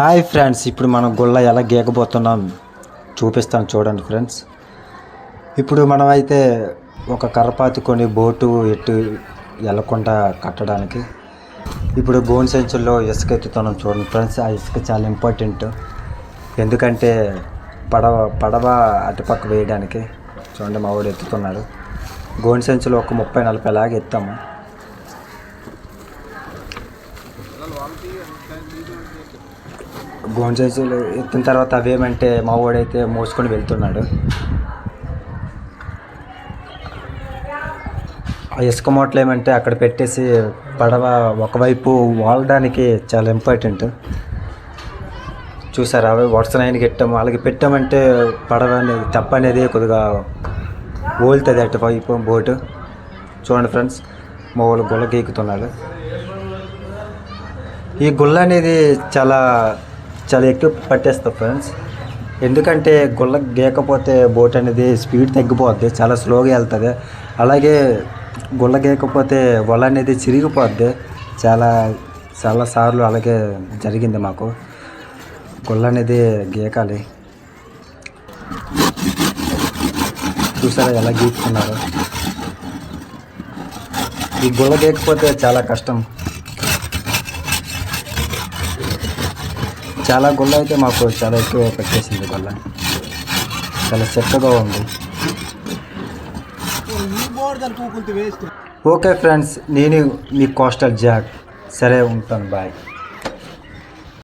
Hi friends ఇప్పుడు మనం గుళ్ళ ఎలా గీకబోతున్నాం చూపిస్తాను చూడండి ఫ్రెండ్స్ ఇప్పుడు మనమైతే ఒక కర్రపాతుకొని బోటు ఎట్టు వెళ్ళకుండా కట్టడానికి. ఇప్పుడు బోన్ సంచుల్లో ఇసుక ఎత్తుతున్నాం చూడండి ఫ్రెండ్స్ ఆ ఇసుక చాలా ఇంపార్టెంట్ ఎందుకంటే పడవ పడవ అటుపక్క వేయడానికి. చూడండి మా వాడు ఎత్తుతున్నాడు. గోన్ సెంచులు ఒక ముప్పై నలభై లాగా ఎత్తాము భోంచేసులు ఎత్తిన తర్వాత అవేమంటే మా వాడైతే మోసుకొని వెళ్తున్నాడు. ఆ ఇసుక మూటలు ఏమంటే అక్కడ పెట్టేసి పడవ ఒకవైపు వాలడానికి చాలా ఇంపార్టెంట్. చూసారా అవి వరుస లైన్కి పెట్టాము అలాగే పెట్టామంటే పడవ అనేది తప్ప అనేది కొద్దిగా ఓలుతుంది అటువైపు బోటు. చూడండి ఫ్రెండ్స్ మా వాళ్ళు గుల్ల గీకుతున్నాడు ఈ గుల్ల అనేది చాలా చాలా ఎక్కువ పట్టేస్తాం ఫ్రెండ్స్ ఎందుకంటే గుల్ల గీకపోతే బోట్ అనేది స్పీడ్ తగ్గిపోద్ది చాలా స్లోగా వెళ్తుంది. అలాగే గుల్ల గేయకపోతే వల అనేది చిరిగిపోద్ది. చాలా చాలా సార్లు అలాగే జరిగింది మాకు. గుల్ల అనేది గీకాలి చూసారా ఎలా గీకుతున్నారు ఈ గుల్ల గీకపోతే చాలా కష్టం. చాలా గుల్ల అయితే మాకు చాలా ఎక్కువ పెట్టేసింది గుల్ల చాలా చక్కగా ఉంది. ఓకే ఫ్రెండ్స్ నేను మీ కోస్టల్ జాక్. సరే ఉంటాను బాయ్.